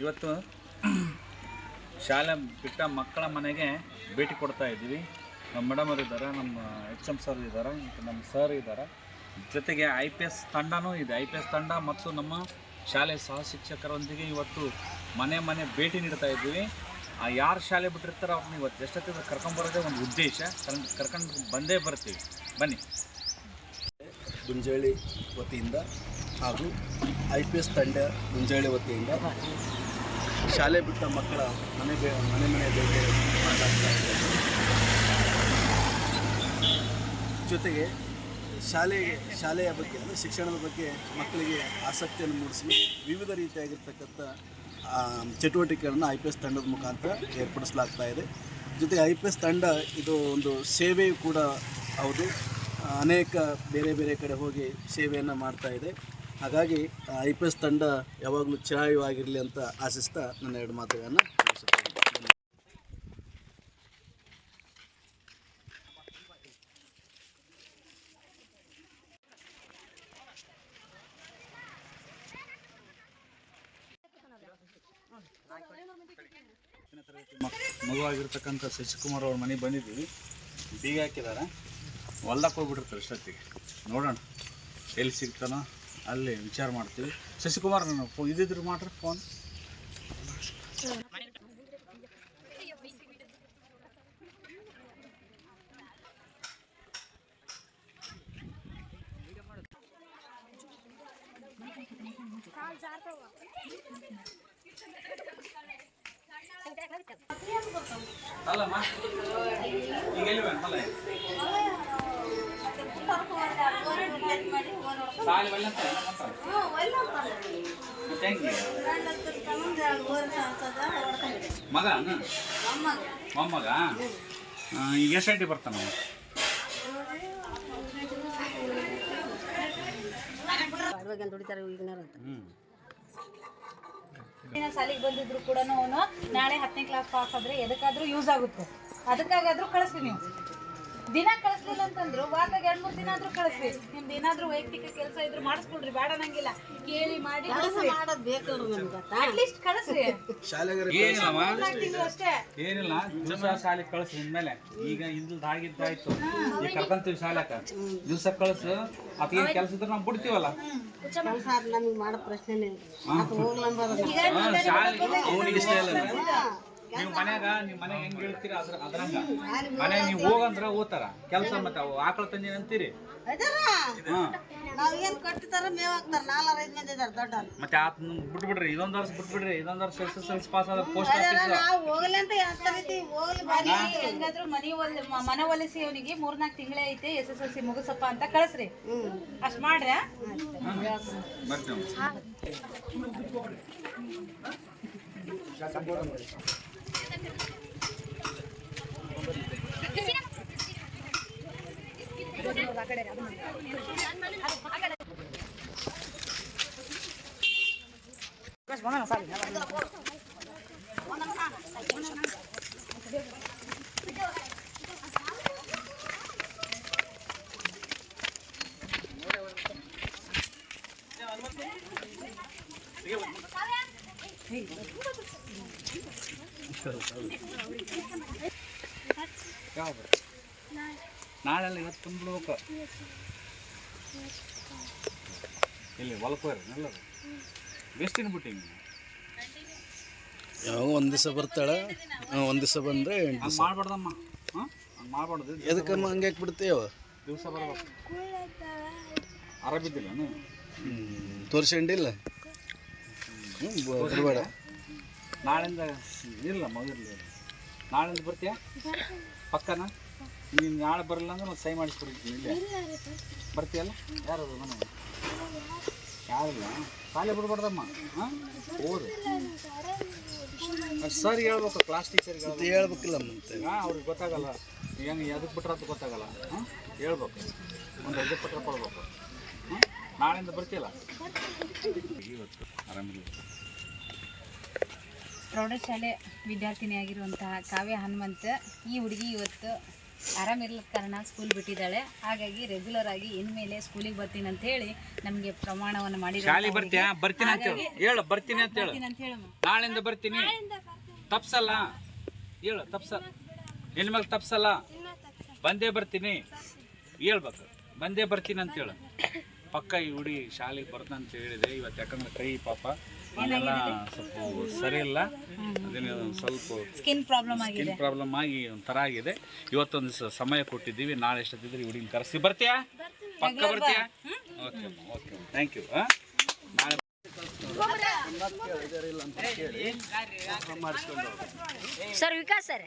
ಇವತ್ತು ಶಾಲೆ ಬಿಟ್ಟ ಮಕ್ಕಳ ಮನೆಗೆ ಭೇಟಿ ಕೊಡ್ತಾ ಇದ್ದೀವಿ. ನಮ್ಮ ಮೇಡಮರು ಇದ್ದಾರೆ, ನಮ್ಮ ಎಚ್ ಎಂ ಸರ್ ಇದ್ದಾರೆ, ಮತ್ತು ನಮ್ಮ ಸರ್ ಇದ್ದಾರೆ. ಜೊತೆಗೆ ಐ ಪಿ ಎಸ್ ತಂಡನೂ ಇದೆ. ಐ ಪಿ ಎಸ್ ತಂಡ ಮತ್ತು ನಮ್ಮ ಶಾಲೆ ಸಹ ಶಿಕ್ಷಕರೊಂದಿಗೆ ಇವತ್ತು ಮನೆ ಮನೆ ಭೇಟಿ ನೀಡ್ತಾ ಇದ್ದೀವಿ. ಆ ಯಾರು ಶಾಲೆ ಬಿಟ್ಟಿರ್ತಾರೋ ಅವ್ರನ್ನ ಇವತ್ತು ಎಷ್ಟೊತ್ತಿಗೆ ಕರ್ಕೊಂಬರೋದೇ ಒಂದು ಉದ್ದೇಶ. ಕರ್ಕೊಂಡು ಕರ್ಕೊಂಡು ಬಂದೇ ಬರ್ತೀವಿ. ಬನ್ನಿ. ಗುಂಜಾಳಿ ವತಿಯಿಂದ ಹಾಗೂ ಐ ಪಿ ಎಸ್ ತಂಡ ಗುಂಜಾಳಿ ವತಿಯಿಂದ ಶಾಲೆ ಬಿಟ್ಟ ಮಕ್ಕಳ ಮನೆ ಬೇ ಮನೆ ಮನೆ ಮಾತಾಡ್ತಾ ಇದ್ದಾರೆ. ಜೊತೆಗೆ ಶಾಲೆಗೆ, ಶಾಲೆಯ ಬಗ್ಗೆ, ಅಂದರೆ ಶಿಕ್ಷಣದ ಬಗ್ಗೆ ಮಕ್ಕಳಿಗೆ ಆಸಕ್ತಿಯನ್ನು ಮೂಡಿಸಲು ವಿವಿಧ ರೀತಿಯಾಗಿರ್ತಕ್ಕಂಥ ಚಟುವಟಿಕೆಗಳನ್ನು ಐ ಪಿ ಎಸ್ ತಂಡದ ಮುಖಾಂತರ ಏರ್ಪಡಿಸಲಾಗ್ತಾ ಇದೆ. ಜೊತೆಗೆ ಐ ಪಿ ಎಸ್ ತಂಡ ಇದು ಒಂದು ಸೇವೆಯೂ ಕೂಡ ಹೌದು. ಅನೇಕ ಬೇರೆ ಬೇರೆ ಕಡೆ ಹೋಗಿ ಸೇವೆಯನ್ನು ಮಾಡ್ತಾ ಇದೆ. ಹಾಗಾಗಿ ಐ ಪಿ ಎಸ್ ತಂಡ ಯಾವಾಗಲೂ ಚಿರಾಯುವಾಗಿರಲಿ ಅಂತ ಆಶಿಸ್ತಾ ನನ್ನ ಎರಡು ಮಾತುಗಳನ್ನು ಮಗುವಾಗಿರ್ತಕ್ಕಂಥ ಶಶಿಕುಮಾರ್ ಅವ್ರ ಮನೆಗೆ ಬಂದಿದ್ದೀವಿ. ಬೀಗ ಹಾಕಿದ್ದಾರೆ ಹೊಲ್ದಕ್ಕೆ ಹೋಗ್ಬಿಟ್ಟಿರ್ತಾರೆ ಅಷ್ಟೊತ್ತಿಗೆ. ನೋಡೋಣ. ಎಲ್ಲಿ ಸಿಗ್ತಾನೋ. ಅಲ್ಲಿ ವಿಚಾರ ಮಾಡ್ತೀವಿ. ಶಶಿಕುಮಾರ್ ನಾನು ಫೋ ಇದ್ದಿದ್ರು ಮಾಡ್ರಿ ಫೋನ್ ಅಲ್ಲಮ್ಮ ಈಗ ಎಲ್ಲಿ ಸಾಲಿ ಒಳ್ಳೆ ಮಗ? ಮೊಮ್ಮಗ. ಈಗ ಎಷ್ಟು ಗಂಟೆ ಬರ್ತಾನ ಅಂತ ಹ್ಮ್ ಶಾಲೆಗೆ ಬಂದಿದ್ರು ಕೂಡ ಅವನು ನಾಳೆ ಹತ್ತನೇ ಕ್ಲಾಸ್ ಪಾಸ್ ಆದ್ರೆ ಎದಕ್ಕಾದ್ರೂ ಯೂಸ್ ಆಗುತ್ತೆ. ಅದಕ್ಕಾಗಾದ್ರೂ ಕಳಿಸ್ತೀನಿ ನೀವು. ದಿನ ಕಳಿಸ್ಲಿಲ್ಲ ಅಂತಂದ್ರು ವಾರದಾಗ ಎರಡ್ ಮೂರ್ ದಿನ ಆದ್ರೂ ಕಳಿಸ್ರಿ ನಿಮ್ದು ಏನಾದ್ರೂ ವೈಯಕ್ತಿಕ ಕೆಲಸ ಇದ್ರು ಮಾಡಿಸ್ಕೊಳ್ರಿ ಬೇಡ ನಂಗಿಲ್ಲ. ಕೇಳಿ ಮಾಡಿ ಮಾಡೋದು ಬೇಕು ಅಟ್ಲೀಸ್ಟ್ ಕಳಿಸ್ರಿ. ಅಷ್ಟೇ. ಏನಿಲ್ಲ ದಿವಸ ಶಾಲೆ ಕಳಿಸ್ ಇನ್ಮೇಲೆ. ಈಗ ಇಲ್ದ ಆಗಿದ್ದಾಯ್ತು ಈಗ ಕರ್ಕಂತೀವಿ ಶಾಲೆಕ. ದಿವಸ ಕಳಿಸು. ಅಥವಾ ಏನ್ ಕೆಲಸ ಇದ್ರೆ ನಾವು ಬಿಡ್ತೀವಲ್ಲ? ನಮಗೆ ಮಾಡೋ ಪ್ರಶ್ನೆ ಅವನಿಗೆ ಇಷ್ಟ ಇಲ್ಲ. ನೀವು ಮನ್ಯಾಗ ನೀವು ಮನ್ಯಾಗ ಹೆಂಗ್ ಹೇಳ್ತೀರಾ ಅದ್ರ ಅದ್ರಂಗ. ಮನೆ ನೀವು ಹೋಗಂದ್ರ ಓದ್ತಾರ. ಕೆಲಸ ಮತ್ತೆ ಅವು ಆಕಳ ತಂದಿನ ಅಂತೀರಿ. ಮನೆ ನಾವ್ ಏನ್ ಕಟ್ತಾರ ಮೇವ್ ಹಾಕ್ತಾರ. ನಾಲ್ಕರ ಐದ್ ಮಂದಿ ಇದಾರ ದೊಡ್ಡವ್ರು. ಮತ್ತೆ ಆತ ಬಿಟ್ಬಿಡ್ರಿ ಇದೊಂದ್ ವರ್ಷ ಬಿಟ್ಬಿಡ್ರಿ ಇದೊಂದ್ ವರ್ಷ S S L C pass ಆದ ಪೋಸ್ಟ್ ಆಫೀಸ್. ನಾವು ಹೋಗಲಿ ಅಂತ ಹೇಳ್ತಾರೈತಿ ಹೋಗ್ಲಿ ಬಾರಿ ಹೆಂಗಾದ್ರೂ ಮನಿ ಒಲ್ ಮನ ಒಲಿಸಿ ಅವನಿಗೆ ಮೂರ್ನಾಲ್ಕು ತಿಂಗಳೇ ಐತೆ ಎಸ್ ಎಸ್ ಎಲ್ ಸಿ ಮುಗಿಸಪ್ಪ ಅಂತ ಕಳಿಸ್ರಿ. ಅಷ್ಟ್ ಮಾಡ್ರಿ ಬರ್ತೀವಿ. Pues Gracias. ಯಾವ ನಾಳೆಲ್ಲ ಇವತ್ತು ತುಂಬಬೇಕು ಇಲ್ಲಿ ಹೊಲಕ್ಕೆ ಹೋಗ್ರಿ ಎಲ್ಲರೂ ಎಷ್ಟು ದಿನ ಬಿಟ್ಟಿನಿ ಯಾವ ಒಂದು ದಿವಸ ಬರ್ತಾಳೆ? ಒಂದು ದಿವಸ ಬಂದರೆ ಹಂಗೆ ಮಾಡ್ಬಾರ್ದಮ್ಮ. ಹಾಂ? ಹಂಗೆ ಮಾಡ್ಬಾರ್ದು. ಎದಕ್ಕಮ್ಮ ಹಂಗೆ ಯಾಕೆ ಬಿಡ್ತೀಯವ ದಿವಸ ಬರಬೇಕು. ಆರಾಮಿದ್ದಿಲ್ಲ ನೀವು ತೋರಿಸ್ಕೊಂಡಿಲ್ಲ ಹ್ಞೂ ಬರಬೇಡ. ನಾಳೆಯಿಂದ ಇಲ್ಲ ಮಗಿರ್ಲಿ ನಾಳೆಯಿಂದ ಬರ್ತೀಯಾ? ಪಕ್ಕನ? ನೀನು ನಾಳೆ ಬರಲ್ಲ ಅಂದ್ರೆ ಮತ್ತೆ ಸೈ ಮಾಡಿಸ್ಬಿಡ್ತೀನಿ ಇಲ್ಲೇ. ಬರ್ತೀಯಲ್ಲ? ಯಾರು ಅದು ಮನೆ ಯಾರಿಲ್ಲ? ಶಾಲೆ ಬಿಡ್ಬಾರ್ದಮ್ಮ. ಹಾಂ? ಓದು ಸರ್ ಹೇಳ್ಬೇಕು ಕ್ಲಾಸ್ ಟೀಚರ್ಗೆ ಅಂತ ಹೇಳ್ಬೇಕಿಲ್ಲ ಮತ್ತೆ. ಹಾಂ ಅವ್ರಿಗೆ ಗೊತ್ತಾಗಲ್ಲ. ಹೆಂಗೆ ಎದಕ್ಕೆ ಬಿಟ್ರೆ ಅಂತ ಗೊತ್ತಾಗಲ್ಲ. ಹಾಂ? ಹೇಳ್ಬೇಕು. ಒಂದು ಎದಕ್ಕೆ ಪತ್ರ ಕೊಡ್ಬೇಕು. ಹಾಂ? ನಾಳೆಯಿಂದ ಬರ್ತೀಯಲ್ಲ? ಇವತ್ತು ಆರಾಮಿಲ್ಲ ಪ್ರೌಢಶಾಲೆ ವಿದ್ಯಾರ್ಥಿನಿಯಾಗಿರುವಂತಹ ಕಾವ್ಯ ಹನುಮಂತ್ ಈ ಹುಡುಗಿ ಇವತ್ತು ಆರಾಮಿರ್ಲಿಲ್ಲ ಕಾರಣ ಸ್ಕೂಲ್ ಬಿಟ್ಟಿದ್ದಾಳೆ. ಹಾಗಾಗಿ ರೆಗ್ಯುಲರ್ ಆಗಿ ಇನ್ಮೇಲೆ ಸ್ಕೂಲಿಗೆ ಬರ್ತೀನಿ ಅಂತ ಹೇಳಿ ನಮಗೆ ಪ್ರಮಾಣವನ್ನು ಮಾಡಿ ಶಾಲೆ ಬರ್ತೀಯಾ? ಬರ್ತೀನಿ ಅಂತ ಹೇಳು. ಹೇಳು ಬರ್ತೀನಿ ಅಂತ ಹೇಳು. ನಾಳೆಯಿಂದ ಬರ್ತೀನಿ. ತಪ್ಸಲ್ಲ. ಹೇಳು ತಪ್ಸ. ಇನ್ಮೇಲೆ ತಪ್ಸಲ್ಲ. ಬಂದೇ ಬರ್ತೀನಿ. ಹೇಳ್ಬೇಕು. ಬಂದೇ ಬರ್ತೀನಿ ಅಂತ ಹೇಳು. ಪಕ್ಕ ಈ ಹುಡುಗಿ ಶಾಲೆಗೆ ಬರ್ತಂತ ಹೇಳಿದೆ. ಇವತ್ತು ಯಾಕಂದ್ರೆ ಕೈ ಪಾಪ. ಸ್ವಲ್ಪ ಸರಿ ಇಲ್ಲ. ಅದೇನು ಸ್ವಲ್ಪ ಸ್ಕಿನ್ ಪ್ರಾಬ್ಲಮ್ ಆಗಿದೆ. ಸ್ಕಿನ್ ಪ್ರಾಬ್ಲಮ್ ಆಗಿ ಒಂಥರ ಆಗಿದೆ. ಇವತ್ತೊಂದು ಸಮಯ ಕೊಟ್ಟಿದ್ದೀವಿ. ನಾಳೆ ಎಷ್ಟೊತ್ತಿದ್ರೆ ಹುಡುಗಿನ ಕರೆಸಿ. ಬರ್ತೀಯಾ? ಪಕ್ಕ ಬರ್ತೀಯಾ? Okay okay. ಥ್ಯಾಂಕ್ ಯು ನಾಳೆ ಸರ್ ವಿಕಾಸ್ ಸರ್.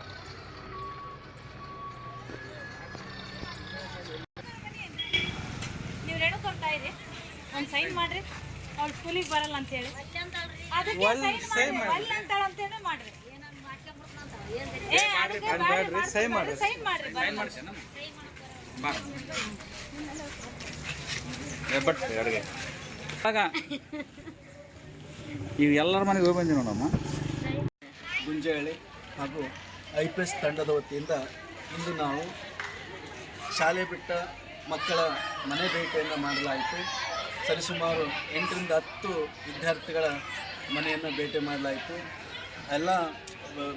ನೀವು ರೆಡಿ ಕೊಡ್ತಾ ಇರಿ ಒಂದು ಸೈನ್ ಮಾಡ್ರಿ. ಅವ್ಳು ಸ್ಕೂಲಿಗೆ ಬರಲ್ಲ ಅಂತ ಹೇಳಿ ಅದಕ್ಕೆ ಸೈನ್ ಮಾಡಿ ಒಲ್ಲೆ ಅಂತಾಳ ಅಂತೇಳಿ ಮಾಡ್ರಿ. ಏ ಅದಕ್ಕೆ ಬ್ಯಾಡ್ರಿ, ಸೈನ್ ಮಾಡ್ರಿ ಸೈನ್ ಮಾಡ್ರಿ. ಬರ್ರಿ. ಬಾ. ಬಟ್ ಅಡುಗೆ. ಆಗ ಇವು ಎಲ್ಲರ ಮನೆಗೆ ಹೋಗಿ ಬಂದಿ ನೋಡಮ್ಮ? ಗುಂಜೇಳಿ ಹಾಗೂ ಐ ಪಿ ಎಸ್ ತಂಡದ ವತಿಯಿಂದ ಇಂದು ನಾವು ಶಾಲೆ ಬಿಟ್ಟ ಮಕ್ಕಳ ಮನೆ ಭೇಟಿಯನ್ನು ಮಾಡಲಾಯಿತು. ಸರಿಸುಮಾರು ಎಂಟರಿಂದ ಹತ್ತು ವಿದ್ಯಾರ್ಥಿಗಳ ಮನೆಯನ್ನು ಭೇಟಿ ಮಾಡಲಾಯಿತು. ಎಲ್ಲ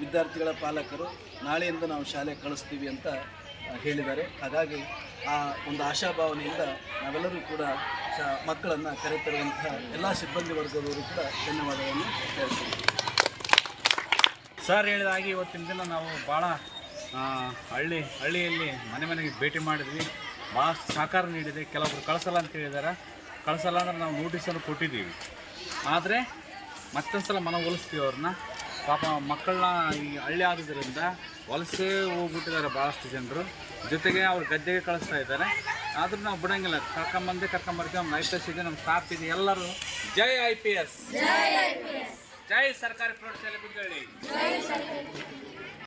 ವಿದ್ಯಾರ್ಥಿಗಳ ಪಾಲಕರು ನಾಳೆಯಿಂದ ನಾವು ಶಾಲೆ ಕಳಿಸ್ತೀವಿ ಅಂತ ಹೇಳಿದ್ದಾರೆ. ಹಾಗಾಗಿ ಆ ಒಂದು ಆಶಾಭಾವನೆಯಿಂದ ನಾವೆಲ್ಲರೂ ಕೂಡ ಶಾ, ಮಕ್ಕಳನ್ನು ಕರೆತರುವಂತಹ ಎಲ್ಲ ಸಿಬ್ಬಂದಿ ವರ್ಗದವರು ಕೂಡ ಧನ್ಯವಾದಗಳನ್ನು ಹೇಳ್ತೀವಿ ಸರ್ ಹೇಳಿದ ಹಾಗೆ ಇವತ್ತಿನ ದಿನ ನಾವು ಭಾಳ ಹಳ್ಳಿ, ಹಳ್ಳಿಯಲ್ಲಿ ಮನೆ ಮನೆಗೆ ಭೇಟಿ ಮಾಡಿದ್ವಿ. ಭಾಳ ಸಹಕಾರ ನೀಡಿದೆ. ಕೆಲವರು ಕಳಿಸಲ್ಲ ಅಂತ ಹೇಳಿದ್ದಾರೆ ಕಳಿಸಲ್ಲ ಅಂದ್ರೆ ನಾವು ನೋಟಿಸನ್ನು ಕೊಟ್ಟಿದ್ದೀವಿ. ಆದರೆ ಮತ್ತೊಂದು ಸಲ ಮನ ಒಲಿಸ್ತೀವಿ ಅವ್ರನ್ನ. ಪಾಪ ಮಕ್ಕಳನ್ನ ಈ ಹಳ್ಳಿ ಆಗೋದ್ರಿಂದ ವಲಸೆ ಹೋಗ್ಬಿಟ್ಟಿದ್ದಾರೆ ಭಾಳಷ್ಟು ಜನರು. ಜೊತೆಗೆ ಅವ್ರು ಗದ್ದೆಗೆ ಕಳಿಸ್ತಾ ಇದ್ದಾರೆ. ಆದರೂ ನಾವು ಬಿಡಂಗಿಲ್ಲ. ಕರ್ಕೊಂಬಂದೆ ಕರ್ಕೊಂಬರ್ತೀವಿ. ನಮ್ಮ ಐ ಪಿ ಎಸ್ ಇದೆ. ನಮ್ಮ ಸ್ಟಾಫ್ ಇದೆ ಎಲ್ಲರೂ ಜೈ ಐ ಪಿ ಎಸ್ ಜೈ ಸರ್ಕಾರಿ ಪ್ರೌಢಶಾಲೆ ಗುಂಜಳ್ಳಿ